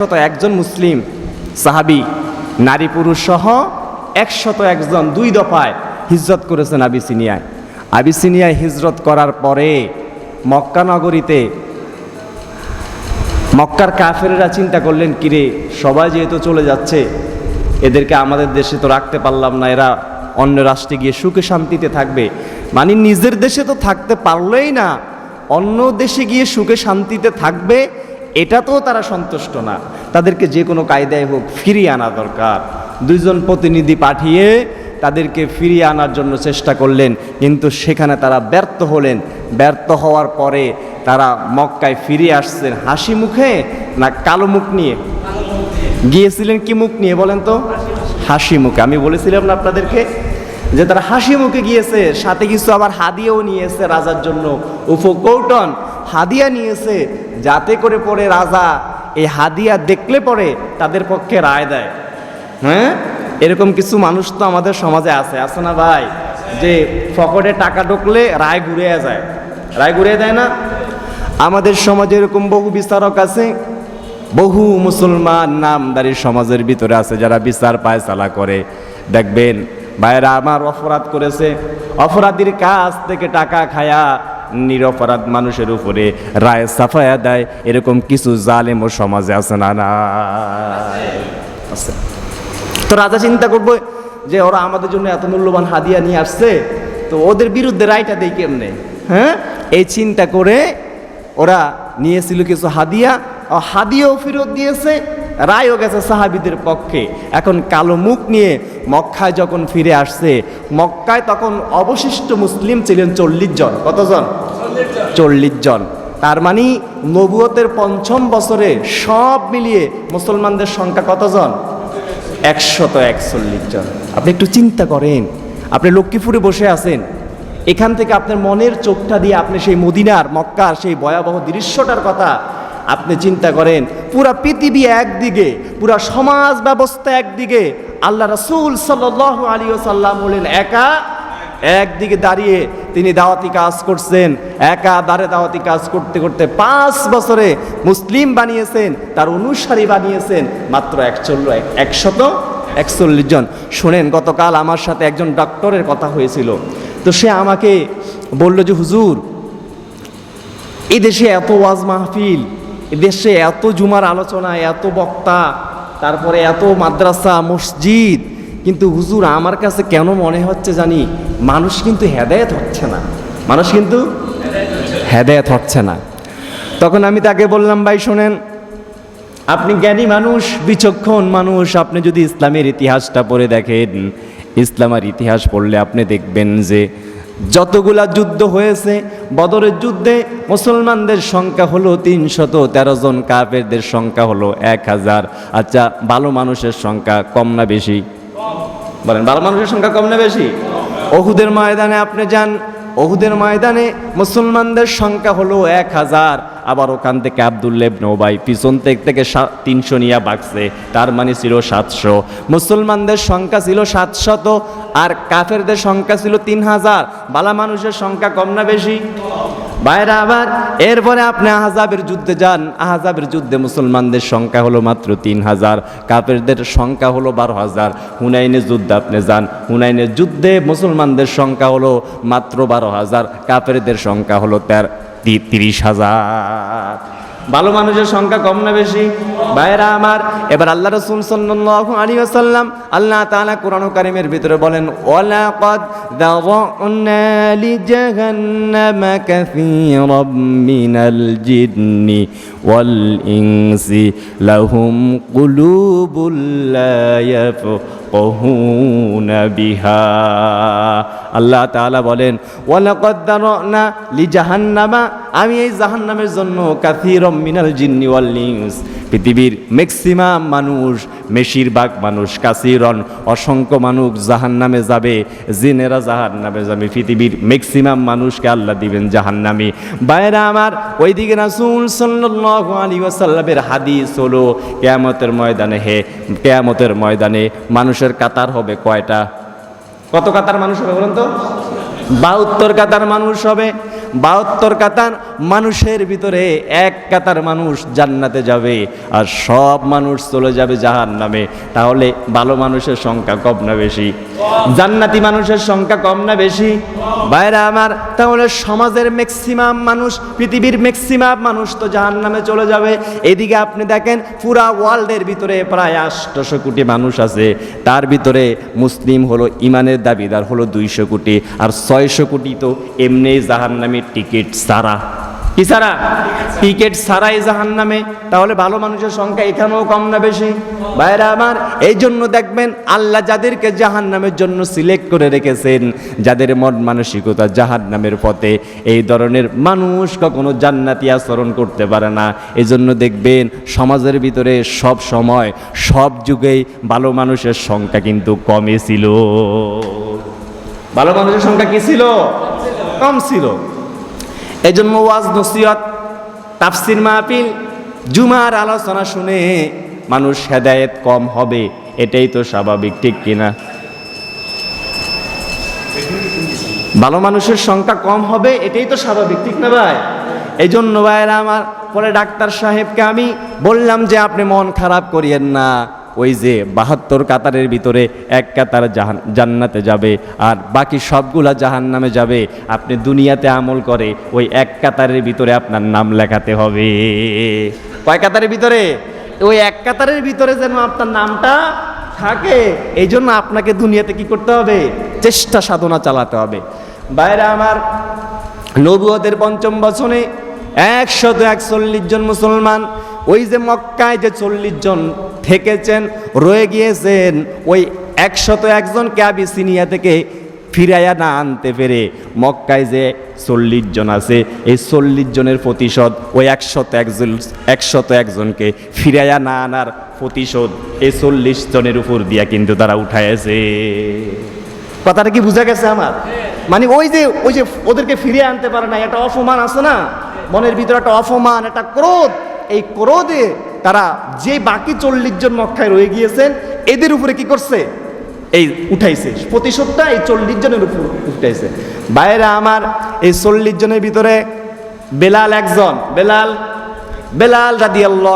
শত একজন মুসলিম সাহাবি, নারী পুরুষ সহ একশত একজন দুই দফায় হিজরত করেছেন আবিসিনিয়ায়। আবিসিনিয়ায় হিজরত করার পরে মক্কা নগরীতে মক্কার কাফেরেরা চিন্তা করলেন, কিরে, সবাই যেহেতু চলে যাচ্ছে, এদেরকে আমাদের দেশে তো রাখতে পারলাম না, এরা অন্য রাষ্ট্রে গিয়ে সুখে শান্তিতে থাকবে। মানে নিজের দেশে তো থাকতে পারলেই না, অন্য দেশে গিয়ে সুখে শান্তিতে থাকবে এটা তো তারা সন্তুষ্ট না। তাদেরকে যে কোনো কায়দায় হোক ফিরিয়ে আনা দরকার। দুইজন প্রতিনিধি পাঠিয়ে তাদেরকে ফিরিয়ে আনার জন্য চেষ্টা করলেন, কিন্তু সেখানে তারা ব্যর্থ হলেন। ব্যর্থ হওয়ার পরে তারা মক্কায় ফিরে আসছেন হাসি মুখে না কালো মুখ নিয়ে? গিয়েছিলেন কি মুখ নিয়ে বলেন তো? হাসি মুখে। আমি বলেছিলাম না আপনাদেরকে যে তারা হাসি মুখে গিয়েছে, সাথে কিছু আবার হাদিয়েও নিয়েছে রাজার জন্য। উপকৌটন হাদিয়া নিয়েছে, যাতে করে পরে রাজা এই হাদিয়া দেখলে পরে তাদের পক্ষে রায় দেয়। হ্যাঁ? এরকম কিছু মানুষ তো আমাদের সমাজে আছে। আছে না ভাই? যে ফকটে টাকা ঢুকলে রায় ঘুরে যায়। রায় ঘুরে দেয় না? আমাদের সমাজে এরকম বহু বিচারক আছে, বহু মুসলমান নামদারি সমাজের ভিতরে আছে, যারা বিচার পায়চালা করে। দেখবেন, ভাইরা আমার অপরাধ করেছে। অপরাধীর কাছ থেকে টাকা খায়া নিরপরাধ মানুষের উপরে রায় সাফায়া দেয়, এরকম কিছু জালেম ও সমাজে আছে না না। আছে। তো রাজা চিন্তা করব যে ওরা আমাদের জন্য এত মূল্যবান হাদিয়া নিয়ে আসছে, তো ওদের বিরুদ্ধে রায়টা দেয় কেমনে? হ্যাঁ? এই চিন্তা করে ওরা নিয়েছিল কিছু হাদিয়া ও হাদিয়াও ফেরত দিয়েছে রায়ও গেছে সাহাবিদের পক্ষে। এখন কালো মুখ নিয়ে মক্কায় যখন ফিরে আসছে, মক্কায় তখন অবশিষ্ট মুসলিম ছিলেন চল্লিশ জন। কতজন? চল্লিশ জন। তার মানে নবুয়তের পঞ্চম বছরে সব মিলিয়ে মুসলমানদের সংখ্যা কতজন? একশত একচল্লিশ জন। আপনি একটু চিন্তা করেন। আপনি লক্ষ্মীপুরে বসে আছেন। এখান থেকে আপনার মনের চোখটা দিয়ে আপনি সেই মদিনার, মক্কার সেই ভয়াবহ দৃশ্যটার কথা আপনি চিন্তা করেন, পুরা পৃথিবী একদিকে, পুরা সমাজ ব্যবস্থা একদিকে, আল্লাহ রসুল সাল্লাহ আলী সাল্লাম হলেন একা। একদিকে দাঁড়িয়ে তিনি দাওয়াতি কাজ করছেন, একা দাঁড়ে দাওয়াতি কাজ করতে করতে পাঁচ বছরে মুসলিম বানিয়েছেন, তার অনুসারী বানিয়েছেন, মাত্র একচল্ল, একশত একচল্লিশ জন। শোনেন, গতকাল আমার সাথে একজন ডক্টরের কথা হয়েছিল। তো সে আমাকে বলল যে, হুজুর এই দেশে এত ওয়াজ মাহফিল দেশে এত জুমার আলোচনা, এত বক্তা, তারপরে এত মাদ্রাসা, মসজিদ, কিন্তু হুজুর, আমার কাছে কেন মনে হচ্ছে জানি, মানুষ কিন্তু হেদায়েত হচ্ছে না। মানুষ কিন্তু হেদায়েত হচ্ছে না। তখন আমি তাকে বললাম, ভাই, শোনেন, আপনি জ্ঞানী মানুষ, বিচক্ষণ মানুষ, আপনি যদি ইসলামের ইতিহাসটা পড়ে দেখেন, ইসলামের ইতিহাস পড়লে আপনি দেখবেন যে যতগুলা যুদ্ধ হয়েছে, বদরের যুদ্ধে মুসলমানদের সংখ্যা হলো তিনশত তেরো জন, কাফেরদের সংখ্যা হলো এক হাজার। আচ্ছা ভালো মানুষের সংখ্যা কম না বেশি? বলেন, ভালো মানুষের সংখ্যা কম না বেশি? ওহুদের ময়দানে আপনি যান ওহুদের ময়দানে মুসলমানদের সংখ্যা হলো এক হাজার। আবার ওখান থেকে আবদুল্লেব নৌবাই পিছন থেকে থেকে তিনশো নিয়ে বাগছে। তার মানে ছিল সাতশো। মুসলমানদের সংখ্যা ছিল সাতশত আর কাফেরদের সংখ্যা ছিল তিন হাজার বালা মানুষের সংখ্যা কম না বেশি? বাইরে আবার এরপরে আপনি আহজাবের যুদ্ধে যান। আহজাবের যুদ্ধে মুসলমানদের সংখ্যা হলো মাত্র তিন হাজার কাফেরদের সংখ্যা হলো বারো হাজার হুনাইনের যুদ্ধে আপনি যান। হুনাইনের যুদ্ধে মুসলমানদের সংখ্যা হলো মাত্র বারো হাজার কাফেরদের সংখ্যা হলো তের তিরিশ হাজার। ভালো মানুষের সংখ্যা কম না বেশি? ভাইরা আমার, এবার আল্লাহ রসুল সাল্লাল্লাহু আলাইহি আল্লাহ তাআলা কোরআন কারীমের ভিতরে বলেন মিনাল ওয়াল বিহা। আল্লাহ তাআলা বলেন দাওয়ানা লিজাহান্নামা আমি এই জাহান্নামের জন্য মিনাল পৃথিবীর ম্যাক্সিমাম মানুষ, বেশিরভাগ মানুষ কাসিরন, অসংখ্য মানুষ জাহান নামে যাবে, জিনেরা জাহান নামে যাবে। পৃথিবীর ম্যাক্সিমাম মানুষকে আল্লাহ দিবেন জাহান নামে বাইরা আমার, ওইদিকে রাসুল সাল্লাল্লাহু আলাইহি ওয়াসাল্লামের হাদিস হলো, কেয়ামতের ময়দানে হে, কেয়ামতের ময়দানে মানুষের কাতার হবে কয়টা? কত কাতার মানুষ হবে বলুন তো? বাহাত্তর কাতার মানুষ হবে। বাহাত্তর কাতার, মানুষের ভিতরে এক কাতার মানুষ জান্নাতে যাবে আর সব মানুষ চলে যাবে জাহান নামে তাহলে ভালো মানুষের সংখ্যা কম না বেশি? জান্নাতি মানুষের সংখ্যা কম না বেশি? বাইরে আমার, তাহলে সমাজের ম্যাক্সিমাম মানুষ, পৃথিবীর ম্যাক্সিমাম মানুষ তো জাহান নামে চলে যাবে। এদিকে আপনি দেখেন, পুরা ওয়ার্ল্ডের ভিতরে প্রায় আটশো কোটি মানুষ আছে। তার ভিতরে মুসলিম হলো, ইমানের দাবিদার হলো দুইশো কোটি। আর ছয়শো কোটি তো এমনি জাহান নামের টিকিট সারা। কি সারা? টিকিট সারাই জাহান নামে তাহলে ভালো মানুষের সংখ্যা এখানেও কম না বেশি? বাইরে আমার এই জন্য দেখবেন আল্লাহ যাদেরকে জাহান নামের জন্য সিলেক্ট করে রেখেছেন, যাদের মন মানসিকতা জাহান নামের পথে, এই ধরনের মানুষ কখনো জান্নাতি আচরণ করতে পারে না। এই জন্য দেখবেন সমাজের ভিতরে সব সময়, সব যুগেই ভালো মানুষের সংখ্যা কিন্তু কমই ছিল। ভালো মানুষের সংখ্যা কি ছিল? কম ছিল। এই জন্য ওয়াজ নসিহত, তাফসির মাহফিল, জুমার আলোচনা শুনে মানুষ হেদায়েত কম হবে, এটাই তো স্বাভাবিক, ঠিক কিনা? ভালো মানুষের সংখ্যা কম হবে, এটাই তো স্বাভাবিক, ঠিক না ভাই? এই জন্য ভাইয়েরা আমার, পরে ডাক্তার সাহেবকে আমি বললাম যে আপনি মন খারাপ করিয়েন না। ওই যে বাহাত্তর কাতারের ভিতরে এক কাতার জাহান, জান্নাতে যাবে আর বাকি সবগুলা জাহান নামে যাবে। আপনি দুনিয়াতে আমল করে ওই এক কাতারের ভিতরে আপনার নাম লেখাতে হবে। কয় কাতারের ভিতরে? ওই এক কাতারের ভিতরে যেন আপনার নামটা থাকে এই জন্য আপনাকে দুনিয়াতে কি করতে হবে? চেষ্টা সাধনা চালাতে হবে। বাইরে আমার নবুয়তের পঞ্চম বছরে একশত একচল্লিশ জন মুসলমান ওই যে মক্কায় যে চল্লিশ জন থেকেছেন, রয়ে গিয়েছেন, ওই একশত একজনকে আবিসিনিয়া থেকে ফিরাইয়া না আনতে পেরে মক্কায় যে চল্লিশ জন আছে, এই চল্লিশ জনের প্রতিশোধ ওই একশত একজন, একশত একজনকে ফিরাইয়া না আনার প্রতিশোধ এই চল্লিশ জনের উপর দিয়া কিন্তু তারা উঠাইছে কথাটা কি বুঝা গেছে আমার? মানে ওই যে ওই যে ওদেরকে ফিরিয়ে আনতে পারে না, একটা অপমান আছে না? মনের ভিতরে একটা অপমান, একটা ক্রোধ। এই ক্রোধে তারা যে বাকি চল্লিশ জন মক্কায় রয়ে গিয়েছেন, এদের উপরে কি করছে? এই উঠাইছে। প্রতিশোধটা এই চল্লিশ জনের উপর উঠাইছে। বাইরে আমার এই চল্লিশ জনের ভিতরে বেলাল একজন। বেলাল বেলাল রাদি আল্লাহ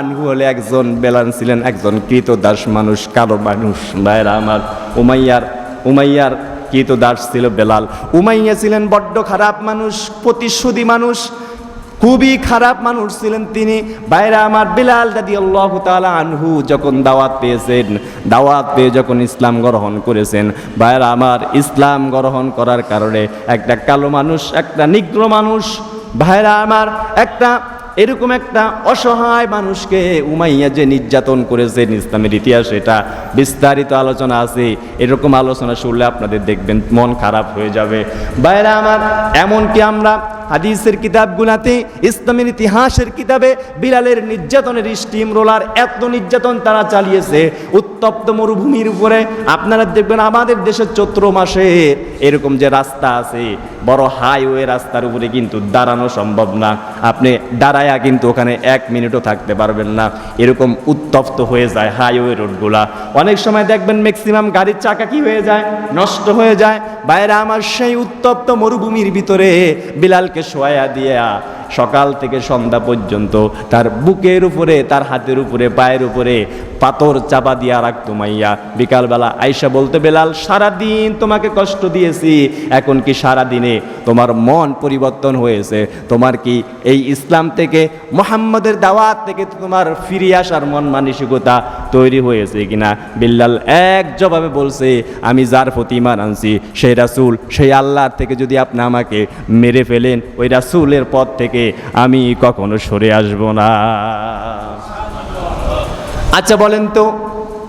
আনহু হলে একজন বেলাল ছিলেন, একজন কৃত দাস মানুষ, কালো মানুষ। বাইরে আমার উমাইয়ার উমাইয়ার কৃত দাস ছিল বেলাল। উমাইয়া ছিলেন বড্ড খারাপ মানুষ, প্রতিশোধী মানুষ। খুবই খারাপ মানুষ ছিলেন তিনি। বাইরে আমার বিলাল দাদি আল্লাহ তালা আনহু যখন দাওয়াত পেয়েছেন, দাওয়াত পেয়ে যখন ইসলাম গ্রহণ করেছেন বাইরে আমার ইসলাম গ্রহণ করার কারণে একটা কালো মানুষ, একটা নিগ্র মানুষ, ভাইরা আমার একটা এরকম একটা অসহায় মানুষকে উমাইয়া যে নির্যাতন করেছেন, ইসলামের ইতিহাস এটা বিস্তারিত আলোচনা আছে, এরকম আলোচনা শুনলে আপনাদের দেখবেন মন খারাপ হয়ে যাবে। বাইরে আমার, এমনকি আমরা হাদিসের কিতাবগুলাতে, ইসলামের ইতিহাসের কিতাবে বিলালের নির্যাতনের স্টিম রোলার এত নির্যাতন তারা চালিয়েছে। উত্তপ্ত মরুভূমির উপরে, আপনারা দেখবেন আমাদের দেশের চৈত্র মাসে এরকম যে রাস্তা আছে, বড় হাইওয়ে রাস্তার উপরে কিন্তু দাঁড়ানো সম্ভব না। আপনি দাঁড়ায়া কিন্তু ওখানে এক মিনিটও থাকতে পারবেন না। এরকম উত্তপ্ত হয়ে যায় হাইওয়ে রোডগুলা। অনেক সময় দেখবেন ম্যাক্সিমাম গাড়ির চাকা কি হয়ে যায়? নষ্ট হয়ে যায়। বাইরে আমার সেই উত্তপ্ত মরুভূমির ভিতরে বিলালকে শোয়া দিয়া সকাল থেকে সন্ধ্যা পর্যন্ত তার বুকের উপরে, তার হাতের উপরে, পায়ের উপরে পাথর চাপা দিয়া রাখতো মাইয়া। বিকালবেলা আয়সা বলতে, বেলাল, সারাদিন তোমাকে কষ্ট দিয়েছি, এখন কি সারা দিনে তোমার মন পরিবর্তন হয়েছে? তোমার কি এই ইসলাম থেকে, মোহাম্মদের দাওয়াত থেকে তোমার ফিরে আসার মন মানসিকতা তৈরি হয়েছে কিনা? বিল্লাল এক জবাবে বলছে, আমি যার প্রতি ইমান আনছি, সেই রাসুল, সেই আল্লাহর থেকে যদি আপনি আমাকে মেরে ফেলেন, ওই রাসুলের পথ থেকে আমি কখনো সরে আসব না। আচ্ছা বলেন তো,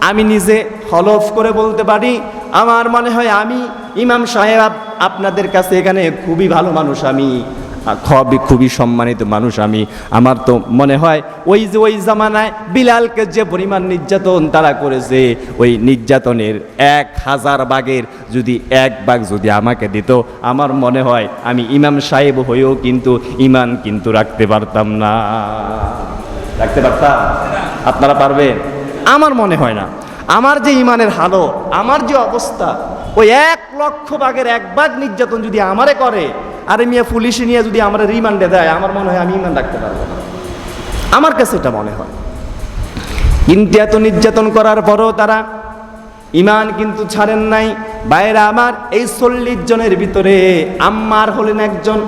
আমি নিজে হলফ করে বলতে পারি, আমার মনে হয় আমি ইমাম সাহেব আপনাদের কাছে এখানে খুবই ভালো মানুষ আমি। খুবই খুবই সম্মানিত মানুষ আমি। আমার তো মনে হয় ওই যে ওই জামানায় বিলালকে যে পরিমাণ নির্যাতন তারা করেছে, ওই নির্যাতনের এক হাজার বাগের যদি এক বাঘ যদি আমাকে দিত, আমার মনে হয় আমি ইমাম সাহেব হয়েও কিন্তু ইমান কিন্তু রাখতে পারতাম না। রাখতে পারতাম? আপনারা পারবেন? আমার মনে হয় না। আমার যে ইমানের হালো, আমার যে অবস্থা, ওই এক লক্ষ বাঘের এক বাঘ নির্যাতন যদি আমারে করে আরে মিয়া, পুলিশে নিয়ে যদি আমরা রিমান্ডে দেয়, আমার মনে হয় আমি ইমান রাখতে পারব না। আমার কাছে এটা মনে হয়। কিন্তু এত নির্যাতন করার পরও তারা ইমান কিন্তু ছাড়েন নাই। বাইরে আমার, এই চল্লিশ জনের ভিতরে আম্মার হলেন একজন,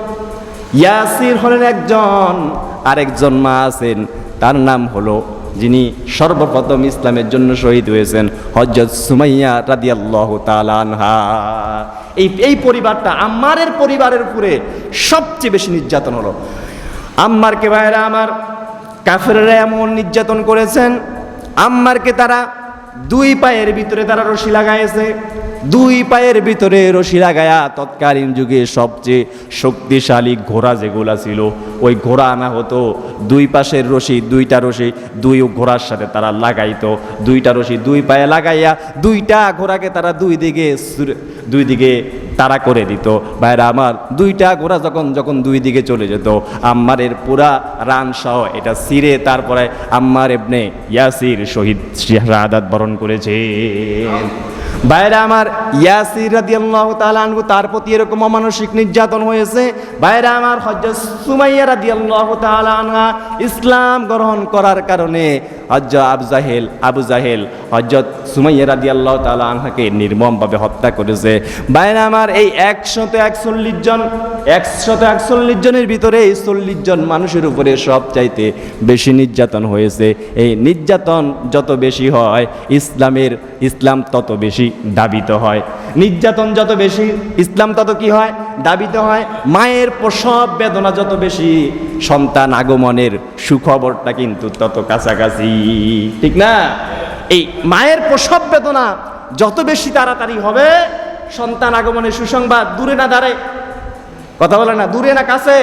ইয়াসির হলেন একজন, আরেকজন মা আছেন। তার নাম হলো যিনি সর্বপ্রথম ইসলামের জন্য শহীদ হয়েছেন হজরত সুমাইয়া রাদিয়াল্লাহ তালানহা এই এই পরিবারটা আম্মারের পরিবারের উপরে সবচেয়ে বেশি নির্যাতন হলো। আম্মারকে ভাইরা আমার কাফেররা এমন নির্যাতন করেছেন। আম্মারকে তারা দুই পায়ের ভিতরে তারা রশি লাগাইছে। দুই পায়ের ভিতরে রশি লাগায়া তৎকালীন যুগে সবচেয়ে শক্তিশালী ঘোড়া যেগুলা ছিল, ওই ঘোড়া আনা হতো। দুই পাশের রশি, দুইটা রশি দুই ঘোড়ার সাথে তারা লাগাইতো। দুইটা রশি দুই পায়ে লাগাইয়া দুইটা ঘোড়াকে তারা দুই দিকে দুই দিকে তাড়া করে দিত। ভাইরা আমার, দুইটা ঘোড়া যখন যখন দুই দিকে চলে যেত, আম্মারের পুরা রান সহ এটা সিরে তারপরে আম্মার এবনে ইয়াসির শহীদ শাহাদাত বরণ করেছে। ভাইরা আমার ইয়াসির রাদিয়াল্লাহু তাআলা আনহু তার প্রতি এরকম অমানসিক নির্যাতন হয়েছে। বাইরে আমার হজ্জা সুমাইয়া রাদিয়াল্লাহু তাআলা আনহা ইসলাম গ্রহণ করার কারণে হজ্জ আবু জাহেল আবু জাহেল হজ্জত সুমাইয়া রাদিয়াল্লাহু তাআলা আনহাকে নির্মমভাবে হত্যা করেছে। বাইরে আমার এই একশত একচল্লিশ জন একশত একচল্লিশ জনের ভিতরে এই চল্লিশ জন মানুষের উপরে সব চাইতে বেশি নির্যাতন হয়েছে। এই নির্যাতন যত বেশি হয়, ইসলামের ইসলাম তত বেশি দাবিত হয়। নির্যাতন যত বেশি, ইসলাম তত কি হয়? দাবিত হয়। মায়ের প্রসব বেদনা যত বেশি, সন্তান আগমনের সুখবরটা কিন্তু তত কাছাকাছি। ঠিক না? এই মায়ের প্রসব বেদনা যত বেশি তাড়াতাড়ি হবে, সন্তান আগমনের সুসংবাদ দূরে না দাঁড়ায় কথা বলে না, দূরে না, কাছে?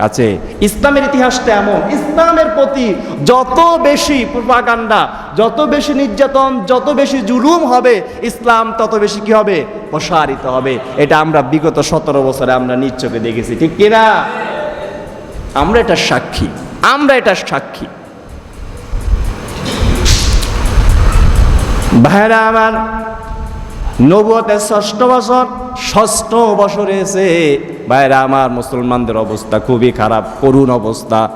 কাছে। ইসলামের ইতিহাসটা এমন, ইসলামের প্রতি যত বেশি প্রপাগান্ডা যত বেশি নির্যাতন, যত বেশি জুলুম হবে, ইসলাম তত বেশি কি হবে? প্রসারিত হবে। এটা আমরা বিগত সতেরো বছরে আমরা নিজ চোখে দেখেছি, ঠিক কিনা আমরা এটা সাক্ষী, আমরা এটা সাক্ষী। ভাইরা আমার নবুয়তের ষষ্ঠ বছর, ষষ্ঠ বছরে এসে ভাইরা, আমার মুসলমানদের অবস্থা খুবই খারাপ, করুণ অবস্থা।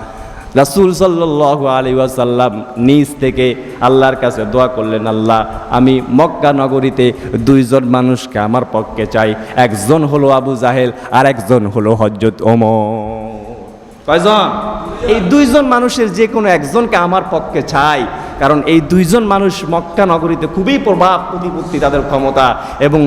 রাসুল সাল্লাহ আলী ওয়াসাল্লাম নিজ থেকে আল্লাহর কাছে দোয়া করলেন, আল্লাহ, আমি মক্কা নগরীতে দুইজন মানুষকে আমার পক্ষে চাই। একজন হলো আবু জাহেল আর একজন হলো হজরত ওমর। কয়জন? এই দুইজন মানুষের যে কোনো একজনকে আমার পক্ষে চাই। কারণ এই দুইজন মানুষ মক্কা নগরীতে খুবই প্রভাব প্রতিপত্তি তাদের ক্ষমতা এবং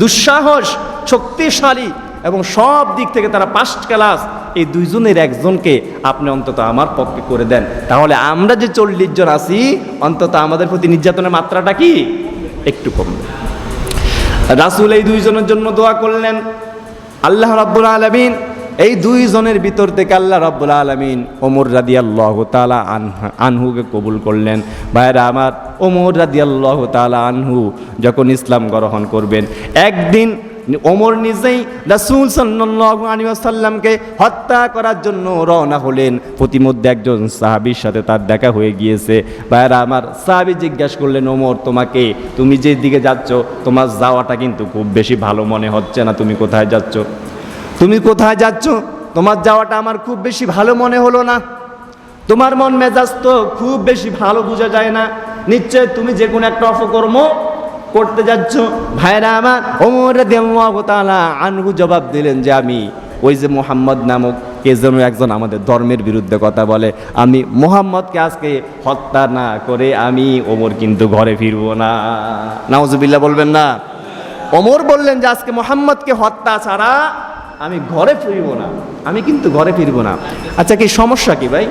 দুঃসাহস, শক্তিশালী এবং সব দিক থেকে তারা পাস্ট ক্লাস এই দুইজনের একজনকে আপনি অন্তত আমার পক্ষে করে দেন। তাহলে আমরা যে চল্লিশ জন আছি, অন্তত আমাদের প্রতি নির্যাতনের মাত্রাটা কি? একটু কমবে রাসুল এই দুইজনের জন্য দোয়া করলেন, আল্লাহ রাব্বুল আলমিন এই দুইজনের ভিতর থেকে আল্লাহ রাব্বুল আলমিন ওমর রাদি আল্লাহ তালা আনহুকে কবুল করলেন। ভাইরা আমার, ওমর রাদি আল্লাহ তালা আনহু যখন ইসলাম গ্রহণ করবেন, একদিন ওমর নিজেই রাসুল ওয়াসাল্লামকে হত্যা করার জন্য রওনা হলেন। প্রতিমধ্যে একজন সাহাবীর সাথে তার দেখা হয়ে গিয়েছে। ভাইরা আমার, সাহাবী জিজ্ঞাসা করলেন, ওমর, তোমাকে তুমি যে দিকে যাচ্ছ, তোমার যাওয়াটা কিন্তু খুব বেশি ভালো মনে হচ্ছে না, তুমি কোথায় যাচ্ছ? তুমি কোথায় যাচ্ছ? তোমার যাওয়াটা আমার খুব বেশি ভালো মনে হলো না। তোমার মন মেজাজ তো খুব বেশি ভালো বোঝা যায় না। নিশ্চয় তুমি যে কোনো একটা অপকর্ম করতে যাচ্ছ। ভাইরা আমার রাদিয়াল্লাহু তাআলা আনহু জবাব দিলেন যে আমি ওই যে মোহাম্মদ নামক কে যেন একজন আমাদের ধর্মের বিরুদ্ধে কথা বলে, আমি মোহাম্মদকে আজকে হত্যা না করে আমি ওমর কিন্তু ঘরে ফিরবো না। নাউজুবিল্লাহ বলবেন না। ওমর বললেন যে আজকে মোহাম্মদকে হত্যা ছাড়া আমি ঘরে ফিরবো না। আমি কিন্তু ঘরে ফিরবো না। আচ্ছা কি সমস্যা কি ভাই?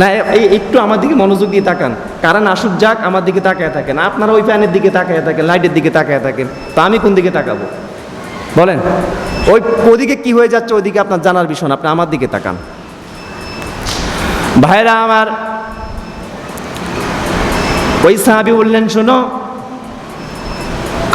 না, এই একটু আমার দিকে মনোযোগ দিয়ে তাকান। কারণ আসুক যাক, আমার দিকে তাকায় থাকেন। আপনারা ওই ফ্যানের দিকে তাকায় থাকেন, লাইটের দিকে তাকায় থাকেন। তো আমি কোন দিকে তাকাবো? বলেন, ওই ওদিকে কি হয়ে যাচ্ছে ওইদিকে আপনার জানার বিষয় আপনি আমার দিকে তাকান। ভাইরা আমার, ওই সাহাবি বললেন, শোনো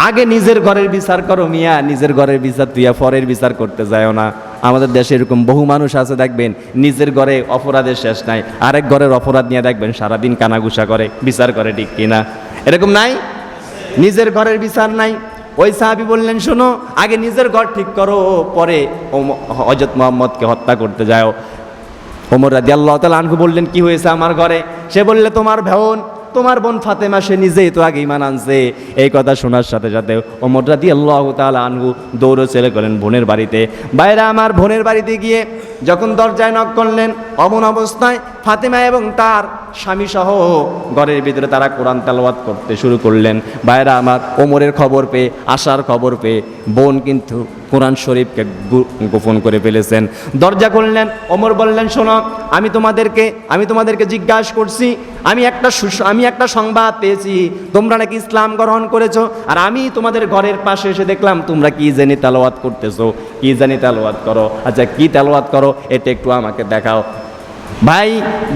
আগে নিজের ঘরের বিচার করো মিয়া, নিজের ঘরের বিচার তুইয়া পরের বিচার করতে যাও না। আমাদের দেশে এরকম বহু মানুষ আছে, দেখবেন, নিজের ঘরে অপরাধের শেষ নাই। আরেক ঘরের অপরাধ নিয়ে দেখবেন, সারাদিন কানাগুসা করে, বিচার করে, ঠিক কিনা? এরকম নাই? নিজের ঘরের বিচার নাই। ওই সাহাবি বললেন, শোনো, আগে নিজের ঘর ঠিক করো, পরে হজরত মোহাম্মদকে হত্যা করতে যাও ওমর রাজি আল্লাহ তালা আনহু বললেন, কি হয়েছে আমার ঘরে? সে বললে, তোমার বোন তোমার বোন ফাতেমা, সে নিজেই তো আগে ইমান আনছে। এই কথা শোনার সাথে সাথে ওমর রাদি আল্লাহ তাল আনহু দৌড়ো চলে গেলেন বোনের বাড়িতে। বাইরে আমার বোনের বাড়িতে গিয়ে যখন দরজায় নক করলেন, অমন অবস্থায় ফাতেমা এবং তার স্বামী সহ ঘরের ভিতরে তারা কোরআন তেলাওয়াত করতে শুরু করলেন। বাইরা আমার ওমরের খবর পেয়ে আসার খবর পেয়ে বোন কিন্তু কোরআন শরীফকে গোপন করে ফেলেছেন। দরজা খুললেন, ওমর বললেন, শোনো, আমি তোমাদেরকে আমি তোমাদেরকে জিজ্ঞাসা করছি, আমি একটা আমি একটা সংবাদ পেয়েছি, তোমরা নাকি ইসলাম গ্রহণ করেছ? আর আমি তোমাদের ঘরের পাশে এসে দেখলাম, তোমরা কি জানি তেলাওয়াত করতেছো, কি জানি তেলাওয়াত করো আচ্ছা কি তেলাওয়াত করো, এটা একটু আমাকে দেখাও। ভাই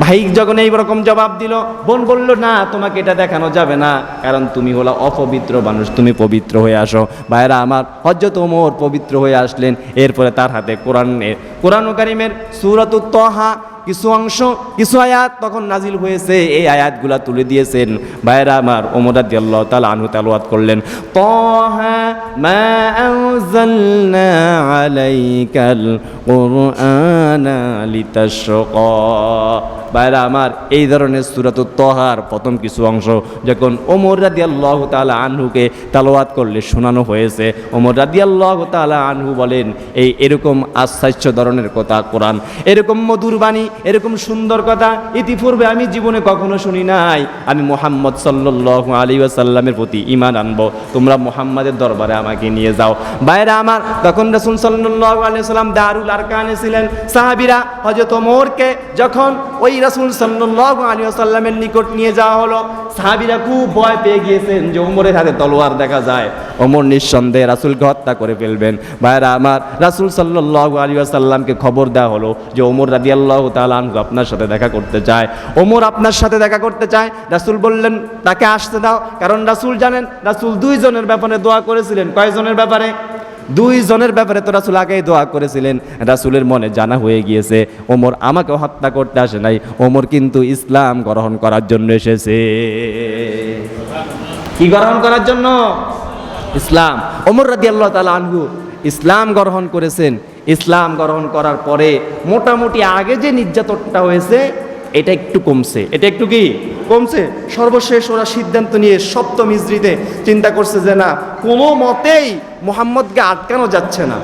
ভাই যখন এই রকম জবাব দিল, বোন বলল, না, তোমাকে এটা দেখানো যাবে না, কারণ তুমি হলো অপবিত্র মানুষ, তুমি পবিত্র হয়ে আসো। ভাইরা, আমার হজরত ওমর পবিত্র হয়ে আসলেন, এরপরে তার হাতে কোরআন কোরআন করিমের সুরত তহা কিছু অংশ, কিছু আয়াত তখন নাজিল হয়েছে। এই আয়াতগুলা তুলে দিয়েছেন ভাইরা আমার ওমরা দিয়াল্লাহ তাল আনহু তালওয়াত করলেন, তহা বাইরা আমার এই ধরনের সুরাত তহার প্রথম কিছু অংশ, যখন ওমর রাদি আল্লাহ তালা আনহুকে তালোয়াত করলে শোনানো হয়েছে, ওমর রাদি আল্লাহ তালা আনহু বলেন, এই এরকম আশ্চর্য ধরনের কথা কোরআন, এরকম মধুর বাণী, এরকম সুন্দর কথা ইতিপূর্বে আমি জীবনে কখনো শুনি নাই। আমি মোহাম্মদ সাল্লাহ আলী আসাল্লামের প্রতি ইমান আনব, তোমরা মোহাম্মদের দরবারে আমাকে নিয়ে যাও। বাইরে আমার, তখন রসুল সাল্লাহ আলিয়া সাল্লাম দারুল আরকানে ছিলেন। সাহাবিরা হজরত ওমরকে যখন ওই রাসুল সাল্লাহ আলী আসাল্লামের নিকট নিয়ে যাওয়া হলো। সাহাবিরা খুব ভয় পেয়ে গিয়েছেন যে ওমরের হাতে তলোয়ার দেখা যায়। ওমর নিঃসন্দেহে রাসুলকে হত্যা করে ফেলবেন। ভাইরা আমার রাসুল সাল্লাহ আলী আসাল্লামকে খবর দেওয়া হলো যে ওমর রাদি আল্লাহ তালু আপনার সাথে দেখা করতে চায়। ওমর আপনার সাথে দেখা করতে চায়। রাসুল বললেন, তাকে আসতে দাও। কারণ রাসুল জানেন, রাসুল দুইজনের ব্যাপারে দোয়া করেছিলেন। কয়জনের ব্যাপারে? দুই জনের ব্যাপারে তো রাসুল আগেই দোয়া করেছিলেন। রাসুলের মনে জানা হয়ে গিয়েছে, ওমর আমাকে হত্যা করতে আসে নাই। ওমর কিন্তু ইসলাম গ্রহণ করার জন্য এসেছে। কি গ্রহণ করার জন্য? ইসলাম। ওমর রাদি আল্লাহ তালা আনহু ইসলাম গ্রহণ করেছেন। ইসলাম গ্রহণ করার পরে মোটামুটি আগে যে নির্যাতনটা হয়েছে, এটা একটু কমছে। এটা একটু কি? কমছে, সর্বশেষ ওরা সিদ্ধান্ত নিয়ে সপ্তম ইজরিতে চিন্তা করছে যে না, কোনো মতেই মোহাম্মদকে আটকানো যাচ্ছে না।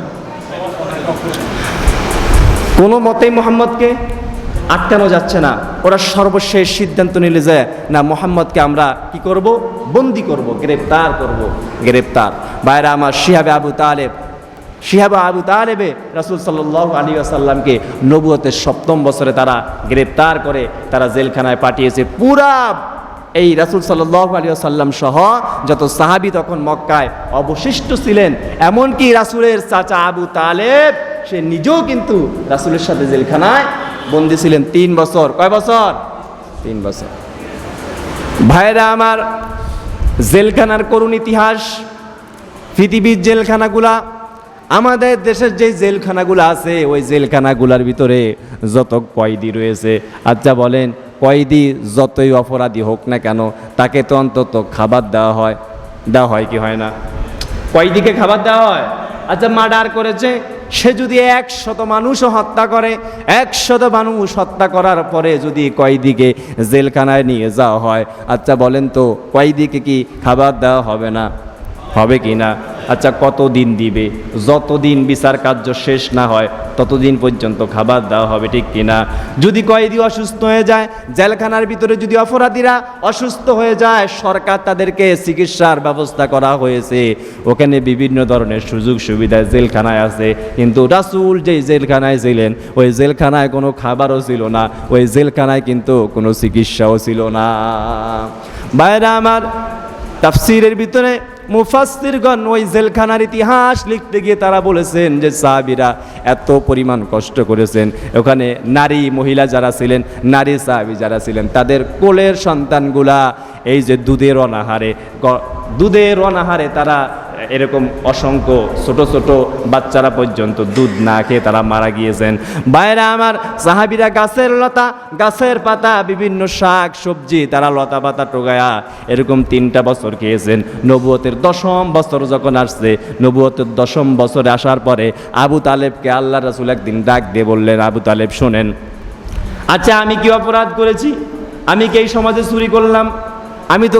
কোনো মতেই মোহাম্মদকে আটকানো যাচ্ছে না। ওরা সর্বশেষ সিদ্ধান্ত নিলে যে না, মোহাম্মদকে আমরা কি করব? বন্দি করব, গ্রেপ্তার করব, গ্রেপ্তার। বাইরে আমার শিহাবে আবু তালেব শিহাবে আবু তালেবে রাসুল সাল্লাহ আলী আসাল্লামকে নবুয়তের সপ্তম বছরে তারা গ্রেপ্তার করে, তারা জেলখানায় পাঠিয়েছে। পুরা এই রাসুল সাল্লাহ আলী আসাল্লাম সহ যত সাহাবি তখন মক্কায় অবশিষ্ট ছিলেন, এমনকি রাসুলের চাচা আবু তালেব, সে নিজেও কিন্তু রাসুলের সাথে জেলখানায় বন্দি ছিলেন তিন বছর। কয় বছর? তিন বছর। ভাইরা আমার জেলখানার করুণ ইতিহাস, পৃথিবীর জেলখানাগুলা আমাদের দেশের যে জেলখানাগুলো আছে, ওই জেলখানাগুলার ভিতরে যত কয়েদি রয়েছে আচ্ছা বলেন, কয়েদি যতই অপরাধী হোক না কেন, তাকে তো অন্তত খাবার দেওয়া হয় দেওয়া হয় কি হয় না? কয়েদিকে খাবার দেওয়া হয়। আচ্ছা মার্ডার করেছে, সে যদি একশত মানুষও হত্যা করে, একশত মানুষ হত্যা করার পরে যদি কয়েদিকে জেলখানায় নিয়ে যাওয়া হয় আচ্ছা বলেন তো, কয়েদিকে কি খাবার দেওয়া হবে না? হবে কি না? আচ্ছা কত দিন দিবে? যতদিন বিচার কার্য শেষ না হয়, ততদিন পর্যন্ত খাবার দেওয়া হবে, ঠিক কিনা? যদি কয়েদি অসুস্থ হয়ে যায়, জেলখানার ভিতরে যদি অপরাধীরা অসুস্থ হয়ে যায়, সরকার তাদেরকে চিকিৎসার ব্যবস্থা করা হয়েছে। ওখানে বিভিন্ন ধরনের সুযোগ সুবিধা জেলখানায় আছে। কিন্তু রাসুল যেই জেলখানায় ছিলেন, ওই জেলখানায় কোনো খাবারও ছিল না। ওই জেলখানায় কিন্তু কোনো চিকিৎসাও ছিল না। বাইরে আমার, তাফসিরের ভিতরে মুফাসসিরগণ ওই জেলখানার ইতিহাস লিখতে গিয়ে তারা বলেছেন যে সাহাবিরা এত পরিমাণ কষ্ট করেছেন। ওখানে নারী, মহিলা যারা ছিলেন, নারী সাহাবি যারা ছিলেন, তাদের কোলের সন্তানগুলা এই যে দুধের অনাহারে দুধের অনাহারে তারা এরকম অসংখ্য ছোট ছোট বাচ্চারা পর্যন্ত দুধ না খেয়ে তারা মারা গিয়েছেন। বাইরে আমার সাহাবিরা গাছের লতা, গাছের পাতা, বিভিন্ন শাক, সবজি, তারা লতা পাতা টোগায়া এরকম তিনটা বছর খেয়েছেন। নবুয়তের দশম বছর যখন আসছে, নবুয়তের দশম বছরে আসার পরে আবু তালেবকে আল্লাহ রাসুল একদিন ডাক দিয়ে বললেন, আবু তালেব, শোনেন আচ্ছা আমি কি অপরাধ করেছি? আমি কি এই সমাজে চুরি করলাম? আমি তো